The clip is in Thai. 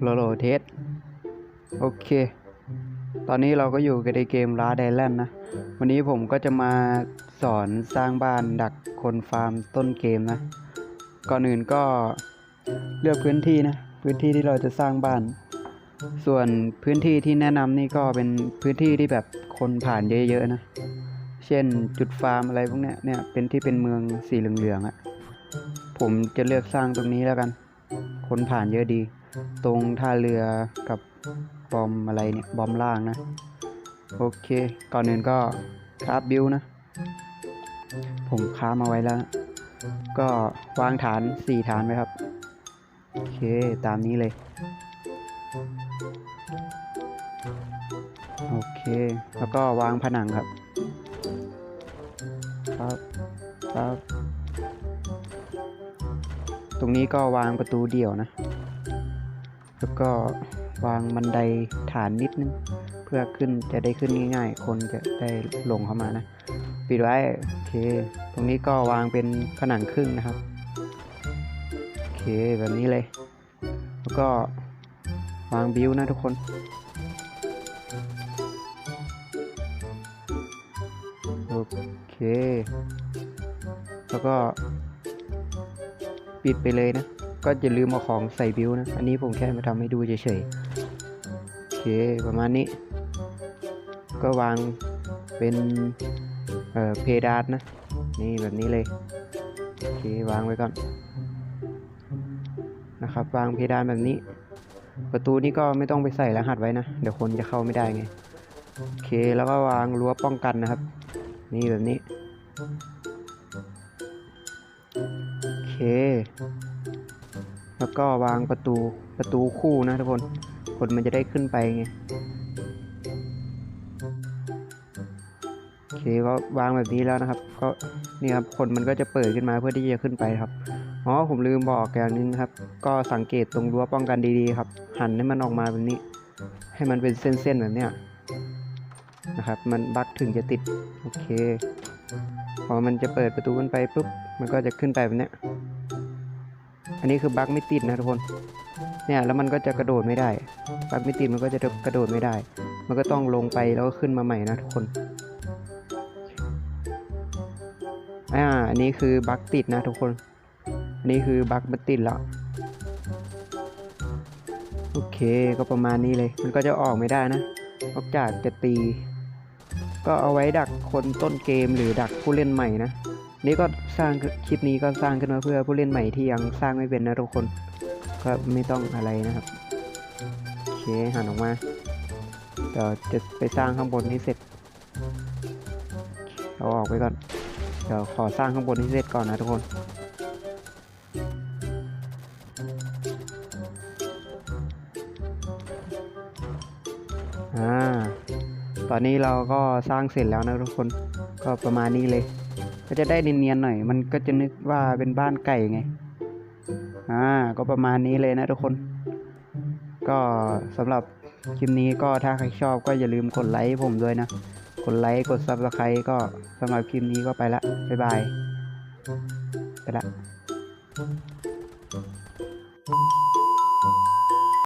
โลโลเทสโอเค ตอนนี้เราก็อยู่กันในเกมลาไดแลนด์นะ วันนี้ผมก็จะมาสอนสร้างบ้านดักคนฟาร์มต้นเกมนะ ก่อนอื่นก็เลือกพื้นที่นะ พื้นที่ที่เราจะสร้างบ้าน ส่วนพื้นที่ที่แนะนำนี่ก็เป็นพื้นที่ที่แบบคนผ่านเยอะๆนะ เช่นจุดฟาร์มอะไรพวกเนี้ยเนี่ยเป็นที่เป็นเมืองสีเหลืองๆอะ่ะ ผมจะเลือกสร้างตรงนี้แล้วกัน คนผ่านเยอะดี ตรงท่าเรือกับบอมอะไรเนี่ยบอมล่างนะ โอเค ก่อนอื่นก็คราฟบิวนะ ผมค้ามาไว้แล้ว ก็วางฐานสี่ฐานไว้ครับ โอเค ตามนี้เลย โอเค แล้วก็วางผนังครับ ครับ ครับ ตรงนี้ก็วางประตูเดี่ยวนะ แล้วก็วางบันไดฐานนิดนึง เพื่อขึ้นจะได้ขึ้นง่ายๆ คนจะได้ลงเข้ามานะ ปิดไว้โอเค ตรงนี้ก็วางเป็นผนังครึ่งนะครับ โอเคแบบนี้เลย แล้วก็วางบิวนะทุกคนโอเค แล้วก็ ปิดไปเลยนะ ก็อย่าลืมเอาของใส่บิวนะ อันนี้ผมแค่มาทำให้ดูเฉยๆ โอเค ประมาณนี้ ก็วางเป็นเอ่อเพดานนะ นี่แบบนี้เลย โอเค วางไว้ก่อน นะครับ วางเพดานแบบนี้ ประตูนี้ก็ไม่ต้องไปใส่รหัสไว้นะ เดี๋ยวคนจะเข้าไม่ได้ไง โอเค แล้วก็วางรั้วป้องกันนะครับ นี่แบบนี้ เค แล้วก็วางประตูประตูคู่นะทุกคน คนมันจะได้ขึ้นไปไง โอเคก็วางแบบนี้แล้วนะครับ ก็นี่ครับคนมันก็จะเปิดขึ้นมาเพื่อที่จะขึ้นไปครับ อ๋อผมลืมบอกอย่างนึงครับ ก็สังเกตตรงรั้วป้องกันดีๆครับ หันให้มันออกมาแบบนี้ ให้มันเป็นเส้นๆแบบเนี้ยนะครับ มันบั๊กถึงจะติด โอเค พอมันจะเปิดประตูขึ้นไปปุ๊บ มันก็จะขึ้นไปแบบเนี้ย อันนี้คือบั๊กไม่ติดนะทุกคน เนี่ยแล้วมันก็จะกระโดดไม่ได้ บั๊กไม่ติดมันก็จะกระโดดไม่ได้ มันก็ต้องลงไปแล้วก็ขึ้นมาใหม่นะทุกคน อ่า อันนี้คือบั๊กติดนะทุกคน อันนี้คือบั๊กมันติดแล้วโอเคก็ประมาณนี้เลย มันก็จะออกไม่ได้นะนอกจากจะตี ก็เอาไว้ดักคนต้นเกมหรือดักผู้เล่นใหม่นะ นี่ก็สร้างคลิปนี้ก็สร้างขึ้นมาเพื่อผู้เล่นใหม่ที่ยังสร้างไม่เป็นนะทุกคน ก็ไม่ต้องอะไรนะครับโอเคหันออกมาเดี๋ยวจะไปสร้างข้างบนให้เสร็จเอาออกไปก่อนเดี๋ยวขอสร้างข้างบนให้เสร็จก่อนนะทุกคนอ่าตอนนี้เราก็สร้างเสร็จแล้วนะทุกคนก็ประมาณนี้เลย ก็จะได้เนียนๆหน่อย มันก็จะนึกว่าเป็นบ้านไก่ไง อ่า ก็ประมาณนี้เลยนะทุกคน ก็สำหรับคลิปนี้ก็ถ้าใครชอบก็อย่าลืมกดไลค์ผมด้วยนะ กดไลค์ กด subscribe ก็สำหรับคลิปนี้ก็ไปละ บ๊ายบาย ไปละ